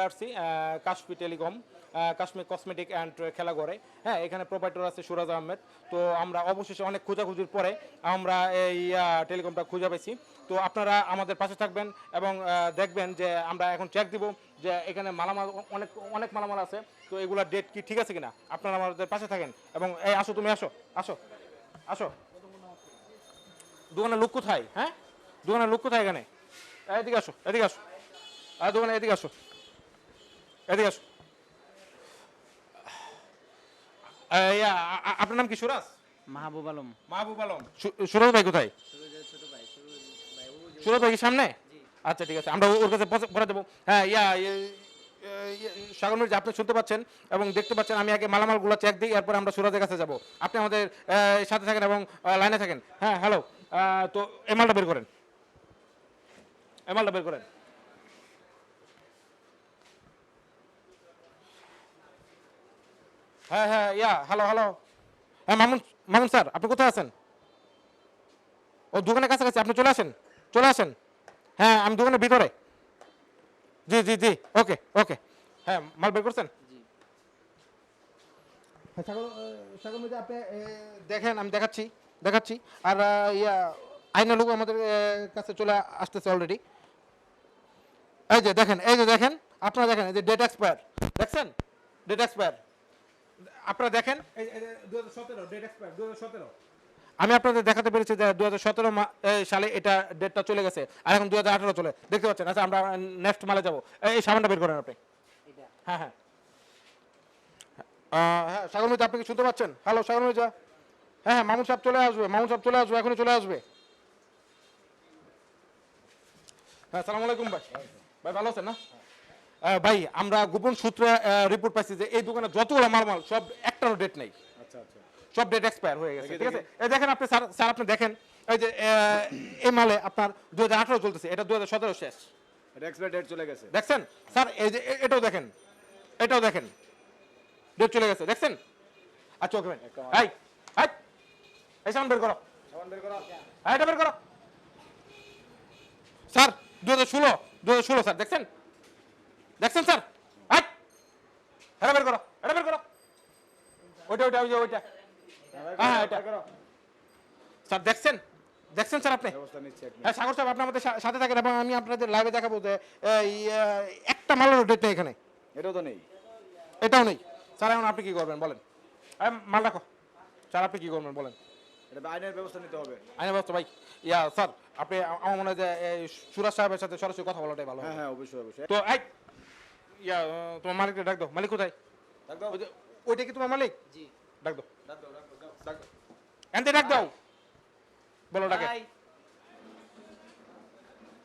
চলে Kashmir telecom Kashmir cosmetic and খেলাঘরে হ্যাঁ এখানে প্রোপাইটর আছে সুরাজ আহমেদ। তো আমরা অবশেষে অনেক খোঁজাখুঁজির পরে আমরা এই টেলিকমটা খুঁজে পেয়েছি। তো আপনারা আমাদের পাশে থাকবেন এবং দেখবেন যে আমরা এখন চেক দিব যে এখানে মালামাল, অনেক অনেক মালামাল আছে। তো এগুলোর ডেট কি ঠিক আছে কিনা? আপনারা আমাদের পাশে থাকেন এবং, এই, আসো তুমি, আসো আসো আসো। দোকানের লোক কোথায়? হ্যাঁ? দোকানের লোক কোথায় এখানে? এদিকে আসো এদিকে আসো। আর দোকানে এদিকে আসো। এদিকে আসো আপনার নাম কি সুরাজ? মাহবুব আলম। মাহবুব আলম। সুরজ ভাই কোথায়? সুরজ ভাই কি সামনে? আচ্ছা ঠিক আছে আমরা ওর কাছে পৌঁছে দেবো। হ্যাঁ ইয়া ইয়ে- ইয়ে- সাগর মির্জা আপনি শুনতে পাচ্ছেন এবং দেখতে পাচ্ছেন আমি আগে মালামালগুলো চেক দিই এরপর আমরা সুরাজের কাছে যাব। আপনি আমাদের সাথে থাকেন এবং লাইনে থাকেন। হ্যাঁ হ্যালো তো এমালটা বের করেন। এমালটা বের করেন। হ্যাঁ হ্যাঁ ইয়া হ্যালো হ্যালো হ্যাঁ মামুন মামুন স্যার আপনি কোথায় আছেন? ও দোকানের কাছাকাছি আপনি চলে আসেন চলে আসেন। হ্যাঁ আমি দোকানের ভিতরে। জি জি জি ওকে ওকে। হ্যাঁ মাল বের করছেন? হ্যাঁ আপনি দেখেন আমি দেখাচ্ছি দেখাচ্ছি। আর ইয়া আইনা লোক আমাদের কাছে চলে আসতেছে অলরেডি এই যে দেখেন এই যে দেখেন আপনারা দেখেন এই যে ডেট এক্সপায়ার দেখছেন? ডেট এক্সপায়ার আপনারা দেখেন? আমি আপনাদের দেখাতে পেরেছি যে দু হাজার সতেরো সালে এটা ডেটটা চলে গেছে আর এখন দু হাজার আঠারো চলে। দেখতে পাচ্ছেন? আচ্ছা আমরা নেক্সট মালে যাব। এই সামানটা বের করেন আপনি। হ্যাঁ হ্যাঁ। হ্যাঁ সাগর মির্জা আপনি কি শুনতে পাচ্ছেন? হ্যালো সাগর মির্জা হ্যাঁ হ্যাঁ মামুন সাহেব চলে আসবে মামুন সাহেব চলে আসবে এখনই চলে আসবে। হ্যাঁ সালাম আলাইকুম ভাই। ভাই ভালো আছেন না? ভাই আমরা গোপন সূত্রে রিপোর্ট পাইছি যে এই দোকানে যতগুলো মালমাল সব একটারও ডেট নেই। আচ্ছা আচ্ছা। সব ডেট এক্সপায়ার হয়ে গেছে ঠিক আছে? এই দেখেন আপনি স্যার স্যার আপনি দেখেন এই যে এই মালে আপনার দু হাজার আঠারো চলতেছে এটা দু হাজার সতেরো শেষ। এক্সপায়ার ডেট চলে গেছে। দেখছেন? স্যার এই যে এটাও দেখেন এটাও দেখেন ডেট চলে গেছে দেখছেন? আচ্ছা ওকে ম্যান এই সামান বের করো। বের করো। এটা বের করো। স্যার দু হাজার ষোলো দু হাজার ষোলো স্যার দেখছেন? দেখছেন স্যার এই এটা বের করো এটা বের করো ওইটা ওইটা ওই যে ওইটা হ্যাঁ হ্যাঁ এটা স্যার দেখছেন দেখছেন স্যার আপনি হ্যাঁ সাগর সাহেব আপনি আমাদের সাথে থাকেন এবং আমি আপনাদের লাইভে দেখাবো যে একটা মালের ডেট নেই এখানে এটাও তো নেই এটাও নেই স্যার এখন আপনি কি করবেন বলেন মাল রাখো স্যার আপনি কি করবেন বলেন এটা আইনের ব্যবস্থা নিতে হবে আইনের ব্যবস্থা ভাই ইয়া স্যার আপনি আমার মনে হয় যে সুরাজ সাহেবের সাথে সরাসরি কথা বলাটাই ভালো হ্যাঁ হ্যাঁ অবশ্যই অবশ্যই তো ইয়া তোমার মালিককে ডাক দাও মালিক কোথায় ডাক দাও ওইটা কি তোমার মালিক জি ডাক দাও ডাক দাও ডাক দাও, দাও ডাক দাও এনতে ডাক দাও বলো ডাকে ভাই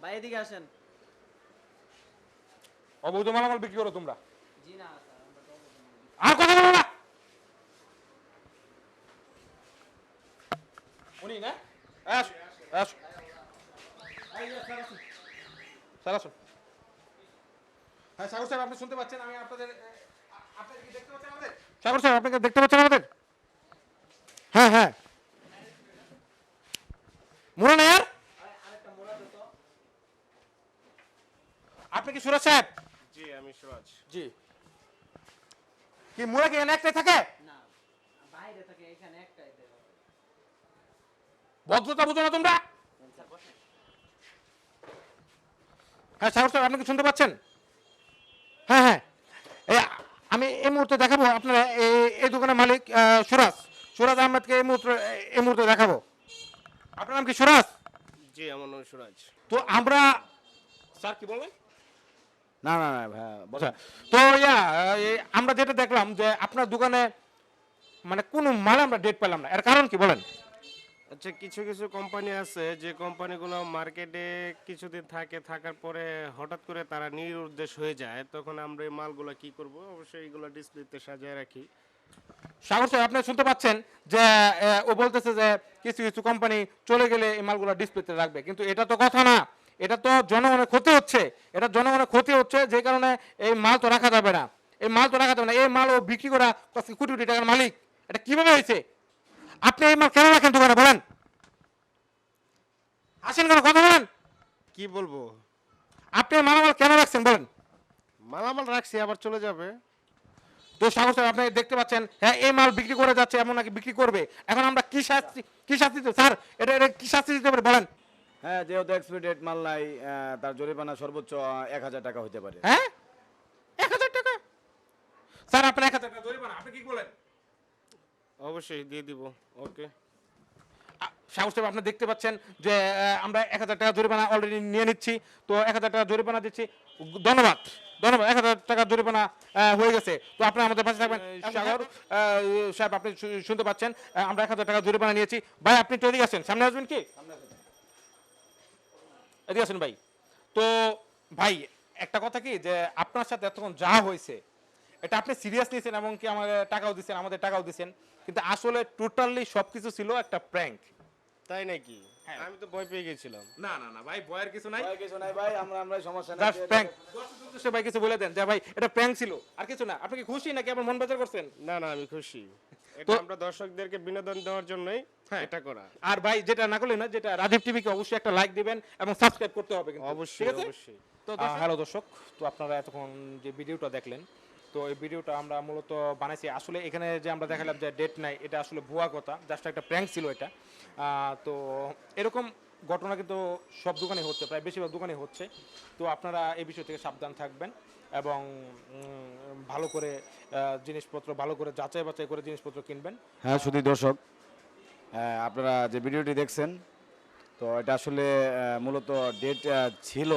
ভাই এদিকে আসেন অবৈধ মালামাল বিক্রি করো তোমরা জি না আর কথা বলো না উনি না আস আস স্যার আসুন হ্যাঁ সাগর সাহেব আপনি শুনতে পাচ্ছেন? আমি আপনাদের এ, কি দেখতে পাচ্ছেন আমাদের? সাগর সাহেব আপনি কি দেখতে পাচ্ছেন আমাদের? হ্যাঁ হ্যাঁ। নেই আর আপনি কি সুরজ সাহেব? জি আমি সুরাজ। জি। কি মুড়া কি এখানে একটাই থাকে? না বাইরে থেকে এখানে একটাই ভদ্রতা বুঝো না তোমরা। হ্যাঁ সাগর সাহেব আপনি কি শুনতে পাচ্ছেন? হ্যাঁ হ্যাঁ। আমি এই মুহূর্তে দেখাবো আপনারা এই- এই দোকানের মালিক সুরাজ। সুরাজ আহমেদকে এই মুহূর্তে এই মুহূর্তে দেখাবো। আপনার নাম কি সুরাজ? জি আমার নাম সুরাজ। তো আমরা স্যার কি বলবেন না না না ভাই আচ্ছা তো ইয়া আমরা যেটা দেখলাম যে আপনার দোকানে মানে কোনো মাল আমরা ডেট পেলাম না। এর কারণ কি বলেন? আচ্ছা কিছু কিছু কোম্পানি আছে যে কোম্পানিগুলো মার্কেটে কিছুদিন থাকে, থাকার পরে হঠাৎ করে তারা নিরুদ্দেশ হয়ে যায়, তখন আমরা এই মালগুলো কি করব? অবশ্যই এগুলো ডিসপ্লেতে সাজিয়ে রাখি। সাগর সাহেব আপনি শুনতে পাচ্ছেন যে ও বলতেছে যে কিছু কিছু কোম্পানি চলে গেলে এই মালগুলো ডিসপ্লেতে রাখবে। কিন্তু এটা তো কথা না। এটা তো জনগণের ক্ষতি হচ্ছে। এটা জনগণের ক্ষতি হচ্ছে যে কারণে এই মাল তো রাখা যাবে না। এই মাল তো রাখা যাবে না। এই মাল ও বিক্রি করা কোটি কোটি টাকার মালিক। এটা কীভাবে হয়েছে? আপনি এই মাল কেন রাখেন দোকানে বলেন। আসেন কেন কথা বলেন। কি বলব? আপনি মালামাল কেন রাখছেন বলেন। মালামাল রাখছি আবার চলে যাবে। তো সাগর সাহেব আপনি দেখতে পাচ্ছেন হ্যাঁ এই মাল বিক্রি করে যাচ্ছে এমন নাকি বিক্রি করবে। এখন আমরা কি শাস্তি কি শাস্তি স্যার এটা এটা কি শাস্তি দিতে পারে বলেন। হ্যাঁ যেহেতু এক্সপিরিয়েট মাল নাই তার জরিমানা সর্বোচ্চ এক হাজার টাকা হতে পারে। হ্যাঁ? এক হাজার টাকা? স্যার আপনার এক হাজার টাকা জরিমানা আপনি কি বলেন? অবশ্যই দিয়ে দিব ওকে। সাহস সাহেব আপনি দেখতে পাচ্ছেন যে আমরা এক হাজার টাকা জরিমানা অলরেডি নিয়ে নিচ্ছি। তো এক হাজার টাকা জরিমানা দিচ্ছি। ধন্যবাদ ধন্যবাদ। এক হাজার টাকা জরিমানা হয়ে গেছে। তো আপনি আমাদের পাশে থাকবেন। সাগর সাহেব আপনি শুনতে পাচ্ছেন। আমরা এক হাজার টাকা জরিমানা নিয়েছি। ভাই আপনি তো এদিকে আসেন। সামনে আসবেন কি? এদিকে আসেন ভাই। তো ভাই একটা কথা কি যে আপনার সাথে এতক্ষণ যা হয়েছে এটা আপনি সিরিয়াস নিয়েছেন এবং কি আমাদের টাকাও দিচ্ছেন আমাদের টাকাও দিচ্ছেন কিন্তু আসলে টোটালি সবকিছু ছিল একটা প্র্যাঙ্ক তাই নাকি? আমি তো ভয় পেয়ে গেছিলাম। না না না ভাই ভয়ের কিছু নাই। ভাই, কিছু নাই ভাই আমরা আমরা সমস্যা নাই। জাস্ট প্র্যাঙ্ক দর্শক ভাই কিছু বলে দেন যে ভাই এটা প্র্যাঙ্ক ছিল আর কিছু না। আপনি কি খুশি নাকি আবার মন বেজার করছেন? না না আমি খুশি। এটা আমরা দর্শকদেরকে বিনোদন দেওয়ার জন্যই হ্যাঁ। এটা করা। আর ভাই যেটা না করলে না যেটা রাজীব টিভিকে অবশ্যই একটা লাইক দিবেন এবং সাবস্ক্রাইব করতে হবে কিন্তু। অবশ্যই অবশ্যই। তো হ্যালো দর্শক তো আপনারা এতক্ষণ যে ভিডিওটা দেখলেন তো এই ভিডিওটা আমরা মূলত বানাইছি। আসলে এখানে যে আমরা দেখালাম যে ডেট নাই, এটা আসলে ভুয়া কথা। জাস্ট একটা প্র্যাঙ্ক ছিল এটা। তো এরকম ঘটনা কিন্তু সব দোকানে হচ্ছে, প্রায় বেশিরভাগ দোকানে হচ্ছে। তো আপনারা এই বিষয় থেকে সাবধান থাকবেন এবং ভালো করে জিনিসপত্র, ভালো করে যাচাই বাছাই করে জিনিসপত্র কিনবেন। হ্যাঁ শুধু দর্শক আপনারা যে ভিডিওটি দেখছেন, তো এটা আসলে মূলত ডেট ছিল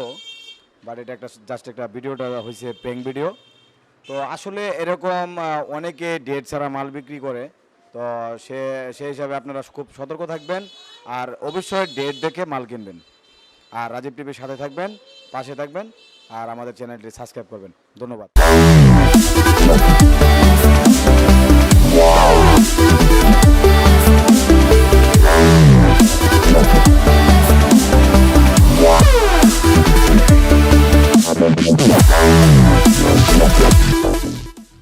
বাট এটা একটা জাস্ট একটা ভিডিওটা হয়েছে প্রেং ভিডিও তো আসলে এরকম অনেকে ডেট ছাড়া মাল বিক্রি করে, তো সে সেই হিসাবে আপনারা খুব সতর্ক থাকবেন আর অবশ্যই ডেট দেখে মাল কিনবেন। আর রাজীব টিভির সাথে থাকবেন, পাশে থাকবেন, আর আমাদের চ্যানেলটি সাবস্ক্রাইব করবেন। ধন্যবাদ।